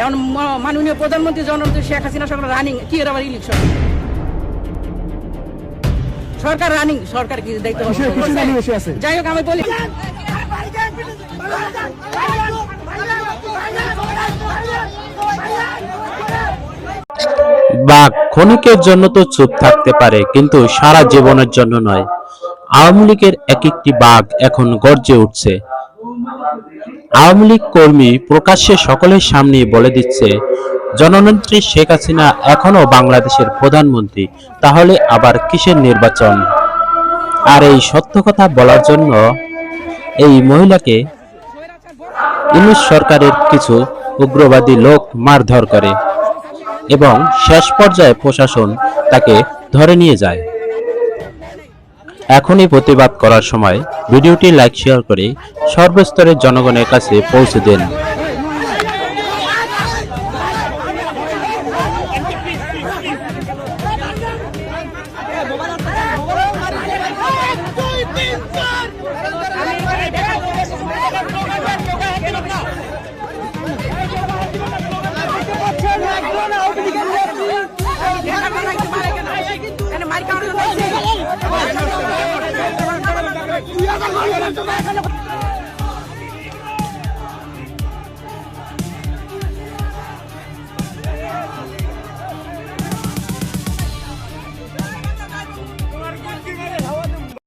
এখন মাননীয় প্রধানমন্ত্রী জননেত্রী শেখ হাসিনা সরকার রানিং কি এর আবার ইলেকশন সরকার রানিং সরকার কি দায়িত্ব? যাই হোক আমি বলি বাঘ ক্ষণিকের জন্য তো চুপ থাকতে পারে কিন্তু সারা জীবনের জন্য নয়। আওয়ামী লীগের এক একটি বাঘ এখন গর্জে উঠছে। আওয়ামী লীগ কর্মী প্রকাশ্যে সকলের সামনে বলে দিচ্ছে, জননেত্রী শেখ হাসিনা এখনও বাংলাদেশের প্রধানমন্ত্রী, তাহলে আবার কিসের নির্বাচন? আর এই সত্য কথা বলার জন্য এই মহিলাকে ইউনুস সরকারের কিছু উগ্রবাদী লোক মারধর করে এবং শেষ পর্যায়ে প্রশাসন তাকে ধরে নিয়ে যায়। এখনই প্রতিবাদ করার সময় ভিডিওটি লাইক শেয়ার করে সর্বস্তরের জনগণের কাছে পৌঁছে দেন। 干什么